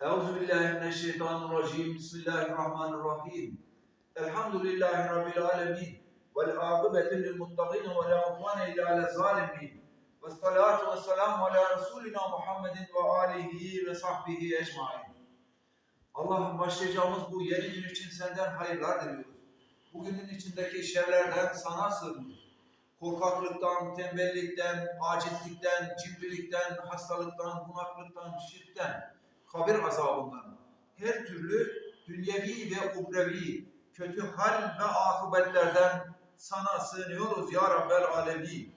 Euzu billahi mineşşeytanirracim. Bismillahirrahmanirrahim. Elhamdülillahi rabbil alamin. Vel âkıbetu lil muttaqin ve la udvane illa alel zalimin. Ve salatu ve selamu ala Resulina Muhammedin ve alihi ve sahbihi ecmain. Allah'ım başlayacağımız bu yeni gün için senden hayırlar diliyoruz. Bugünün içindeki şerlerden sana sığınıyoruz. Korkaklıktan, tembellikten, acizlikten, cimrilikten, hastalıktan, bunaklıktan, şirkten, kabir azabından, her türlü dünyevi ve uhrevi kötü hal ve akıbetlerden sana sığınıyoruz ya Rabbel Alemin.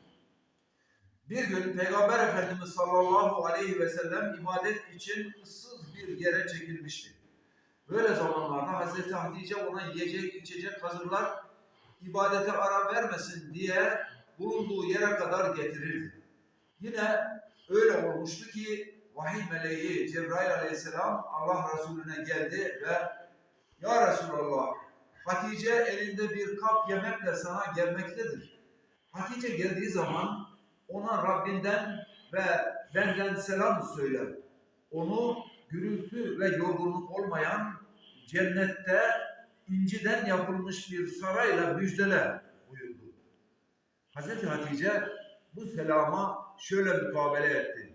Bir gün Peygamber Efendimiz sallallahu aleyhi ve sellem ibadet için ıssız bir yere çekilmişti. Böyle zamanlarda Hazreti Hatice ona yiyecek içecek hazırlar, ibadete ara vermesin diye bulunduğu yere kadar getirirdi. Yine öyle olmuştu ki vahiy meleği Cebrail aleyhisselam Allah Resulüne geldi ve Ya Resulallah Hatice elinde bir kap yemekle sana gelmektedir. Hatice geldiği zaman ona Rabbinden ve benden selam söyle. Onu gürültü ve yorgunluk olmayan cennette inciden yapılmış bir sarayla müjdele buyurdu. Hazreti Hatice bu selama şöyle mukabele etti.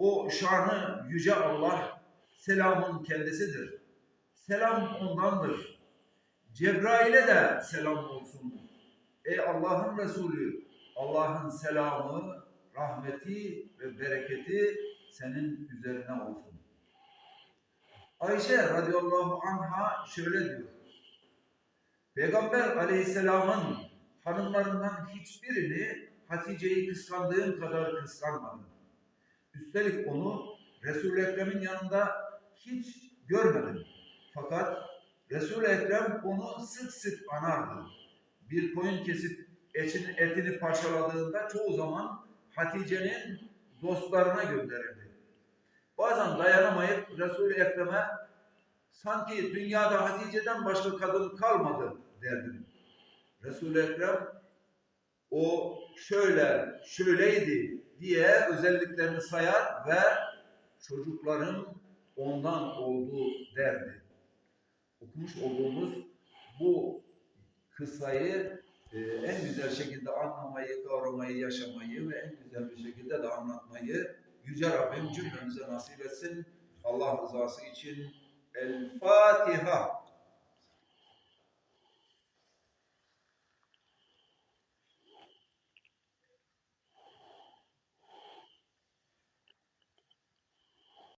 O şanı yüce Allah selamın kendisidir. Selam ondandır. Cebrail'e de selam olsun. Ey Allah'ın Resulü, Allah'ın selamı, rahmeti ve bereketi senin üzerine olsun. Ayşe radıyallahu anha şöyle diyor. Peygamber aleyhisselamın hanımlarından hiçbirini Hatice'yi kıskandığım kadar kıskanmadım. Üstelik onu Resul-i Ekrem'in yanında hiç görmedim. Fakat Resul-i Ekrem onu sık sık anardı. Bir koyun kesip etini, etini parçaladığında çoğu zaman Hatice'nin dostlarına gönderirdi. Bazen dayanamayıp Resul-i Ekrem'e sanki dünyada Hatice'den başka kadın kalmadı derdim. Resul-i Ekrem o şöyle, şöyleydi diye özelliklerini sayar ve çocukların ondan olduğu derdi. Okumuş olduğumuz bu kıssayı e, en güzel şekilde anlamayı, kavramayı, yaşamayı ve en güzel bir şekilde de anlatmayı Yüce Rabbim cümlemize nasip etsin. Allah rızası için El Fatiha.